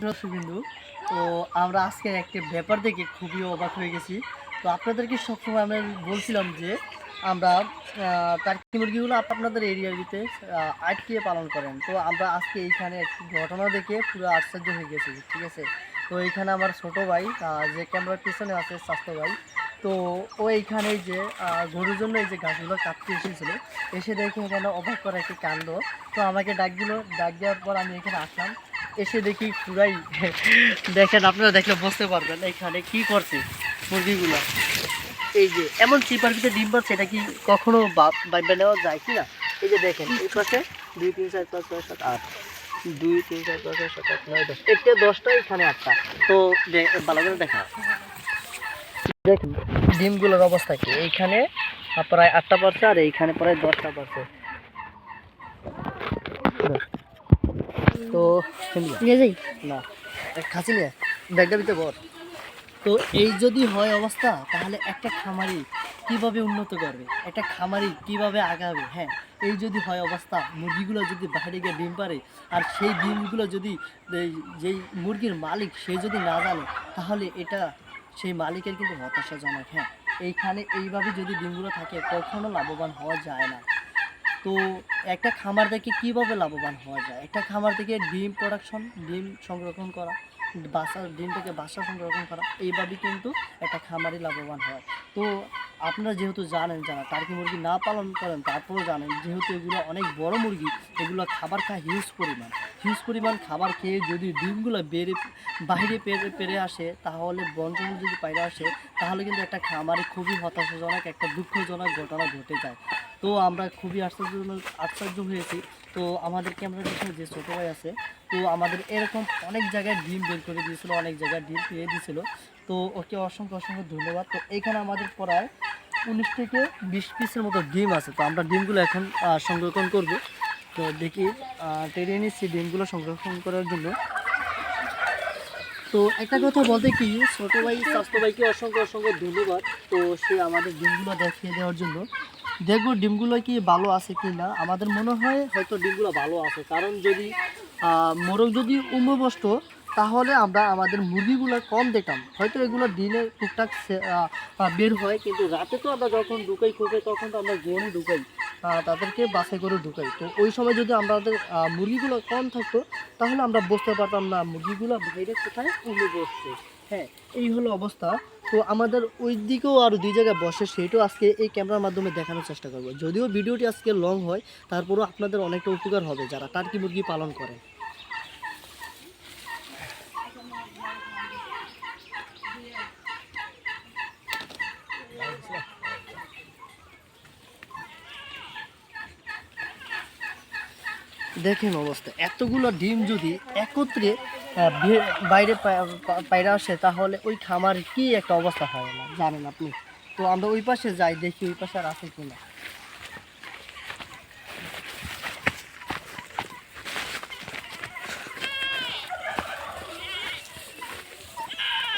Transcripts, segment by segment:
বিন্দু। তো আমরা আজকে একটা ব্যাপার দেখে খুবই অবাক হয়ে গেছি। তো আপনাদেরকে সবসময় আমি বলছিলাম যে আমরা টার্কি মুরগিগুলো আপ- আপনাদের এরিয়াতে আটকিয়ে পালন করেন। তো আমরা আজকে এইখানে একটি ঘটনা দেখে পুরো আশ্চর্য হয়ে গেছি, ঠিক আছে? তো এইখানে আমার ছোট ভাই যে ক্যামেরার পিছনে আছে, স্বাস্থ্য ভাই, তো ও এইখানে যে গরুর জন্য এই যে গাছগুলো কাটতে এসেছিল, এসে দেখে এখানে অবাক করা একটি কাণ্ড। তো আমাকে ডাক দিল, ডাক দেওয়ার পর আমি এখানে আসলাম। এসে দেখি পুরাই দেখেন, আপনারা দেখলে বুঝতে পারবেন এখানে কি করছে মুরগিগুলো। এই যে, এমন চিপার ভিতরে ডিম পাচ্ছে, এটা কি কখনো বাইবে নেওয়া যায় কি না? এই যে দেখেন, এই পাশে দুই, তিন, চার, পাঁচ, ছয়, সাত, আট, দুই, তিন, চার, পাঁচ, ছয়, সাত, আট, নয়, দশ এটা দশটা, এখানে আটটা। তো ভালো করে দেখা। দেখেন, ডিমগুলোর অবস্থা কি? এইখানে প্রায় আটটা পারছে আর এইখানে প্রায় দশটা পারছে। তো নিয়ে যাই? না খাসি নিয়ে ব্যাগটা দিতে বল। তো এই যদি হয় অবস্থা তাহলে একটা খামারি কীভাবে উন্নত করবে? একটা খামারি কীভাবে আগাবে? হ্যাঁ এই যদি হয় অবস্থা মুরগিগুলো যদি বাইরে গিয়ে ডিম পারে আর সেই ডিমগুলো যদি যেই মুরগির মালিক সে যদি না জানে তাহলে এটা সেই মালিকের কিন্তু হতাশাজনক হ্যাঁ এইখানে এইভাবে যদি ডিমগুলো থাকে কখনো লাভবান হওয়া যায় না। তো একটা খামার থেকে কীভাবে লাভবান হওয়া যায়? একটা খামার থেকে ডিম প্রোডাকশন ডিম সংরক্ষণ করা, বাসা, ডিম থেকে বাসা সংরক্ষণ করা এইভাবে কিন্তু একটা খামারে লাভবান হয়। তো আপনারা যেহেতু জানেন যারা টার্কি মুরগি না পালন করেন, তারপরেও জানেন যেহেতু এগুলো অনেক বড় মুরগি, এগুলো খাবার খায় হিউজ পরিমাণ। হিউজ পরিমাণ খাবার খেয়ে যদি ডিমগুলো বেড়ে, বাইরে পেরে পেরে আসে, তাহলে বঞ্চন যদি বাইরে আসে, তাহলে কিন্তু একটা খামারে খুবই হতাশাজনক, একটা দুঃখজনক ঘটনা ঘটে যায়। তো আমরা খুবই আশ্চর্য আশ্চর্য হয়েছি। তো আমাদের ক্যামেরার পিছনে যে ছোটো ভাই আছে, তো আমাদের এরকম অনেক জায়গায় ডিম বের করে দিয়েছিল, অনেক জায়গায় ডিম পেয়ে দিয়েছিল। তো ওকে অসংখ্য অসংখ্য ধন্যবাদ। তো এখানে আমাদের প্রায় উনিশ থেকে বিশ পিসের মতো ডিম আছে। তো আমরা ডিমগুলো এখন সংরক্ষণ করব। তো দেখি টেনে নিচ্ছি ডিমগুলো সংরক্ষণ করার জন্য। তো একটা কথা বলতে কি, ছোটো ভাই, স্বাস্থ্য ভাইকে অসংখ্য অসংখ্য ধন্যবাদ। তো সে আমাদের ডিমগুলো দেখিয়ে দেওয়ার জন্য। দেখব ডিমগুলো কি ভালো আছে কি না। আমাদের মনে হয় হয়তো ডিমগুলো ভালো আছে, কারণ যদি মোরগ যদি উম্ম বসতো তাহলে আমরা আমাদের মুরগিগুলো কম দেখতাম। হয়তো এগুলো দিনে টুকটাক বের হয়, কিন্তু রাতে তো আমরা যখন ঢুকাই খুঁজে, তখন তো আমরা গনে ঢুকাই তাদেরকে বাছাই করে ঢুকাই। তো ওই সময় যদি আমাদের মুরগিগুলো কম থাকতো, তাহলে আমরা বুঝতে পারতাম না মুরগিগুলো বাইরে কোথায় উড়ে বসছে হ্যাঁ এই হলো অবস্থা। তো আমাদের ওই দিকেও আরও দুই জায়গায় বসে, সেটাও আজকে এই ক্যামেরার মাধ্যমে দেখানোর চেষ্টা করব। যদিও ভিডিওটি আজকে লং হয়, তারপরও আপনাদের অনেকটা উপকার হবে যারা টার্কি মুরগি পালন করে দেখেন অবস্থা। এতগুলো ডিম যদি একত্রে বাইরে পা- পা- বাইরে আসে, তাহলে ওই খামার কি একটা অবস্থা হয় না, জানেন আপনি? তো আমরা ওই পাশে যাই, দেখি ওই পাশে আর আছে কিনা।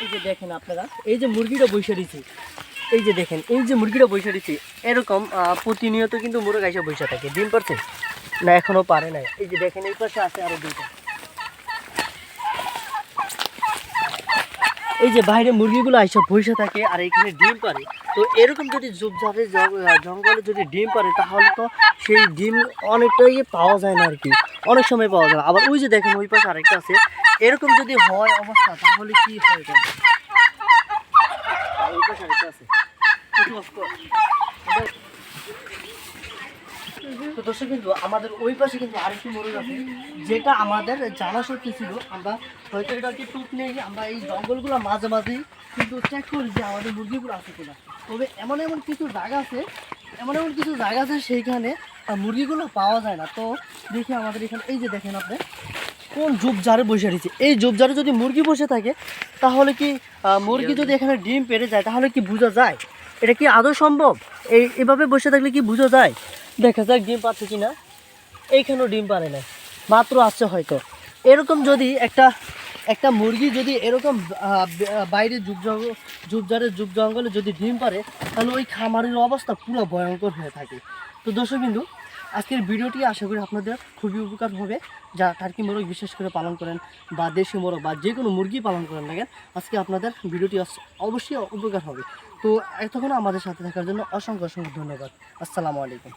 এই যে দেখেন আপনারা, এই যে মুরগিটা বসে এই যে দেখেন, এই যে মুরগিটা বসে এরকম প্রতিনিয়ত কিন্তু মুরগ এসে বসে থাকে, ডিম পারছে না, এখনও পারে নাই। এই যে দেখেন, এই পাশে আছে আরও দুইটা। এই যে বাইরে মুরগিগুলো আইসা বসে থাকে আর এখানে ডিম পারে। তো এরকম যদি ঝোপঝাড়ে জ- জঙ্গলে যদি ডিম পারে, তাহলে তো সেই ডিম অনেকটাই পাওয়া যায় না আর কি। অনেক সময় পাওয়া যায় আবার ওই যে দেখেন, ওই পাশে আরেকটা আছে। এরকম যদি হয় অবস্থা, তাহলে কি হয় ওই পাশে আরেকটা আছে। তো দর্শক কিন্তু আমাদের ওই পাশে কিন্তু আরেকটি মোরগ আছে, যেটা আমাদের জানা সত্যি ছিল। আমরা হয়তো এটাকে টুক নেই, আমরা এই জঙ্গলগুলো মাঝে মাঝেই কিন্তু চেক করি যে আমাদের মুরগিগুলো আছে কিনা। তবে এমন এমন কিছু জায়গা আছে, এমন এমন কিছু জায়গা আছে সেইখানে মুরগিগুলো পাওয়া যায় না। তো দেখি আমাদের এখানে, এই যে দেখেন আপনি, কোন ঝোপঝাড়ে বসে রয়েছে। এই ঝোপঝাড়ে যদি মুরগি বসে থাকে, তাহলে কি মুরগি যদি এখানে ডিম পেড়ে যায়, তাহলে কি বোঝা যায়? এটা কি আদৌ সম্ভব? এই, এভাবে বসে থাকলে কি বোঝা যায়? দেখা যাক ডিম পাচ্ছে কি না এইখানেও ডিম পারে না মাত্র আসছে হয়তো। এরকম যদি একটা একটা মুরগি যদি এরকম বাইরে যুগ ঝুপঝাড়ে যুগ জঙ্গলে যদি ডিম পারে, তাহলে ওই খামারের অবস্থা পুরো ভয়ঙ্কর হয়ে থাকে। তো দর্শক বিন্দু আজকের ভিডিওটি আশা করি আপনাদের খুবই উপকার হবে। যা টার্কি মোরগ বিশেষ করে পালন করেন বা দেশি মোরগ বা যে কোনো মুরগি পালন করেন লাগেন আজকে আপনাদের ভিডিওটি অবশ্যই উপকার হবে। তো এতক্ষণ আমাদের সাথে থাকার জন্য অসংখ্য অসংখ্য ধন্যবাদ। আসসালামু আলাইকুম।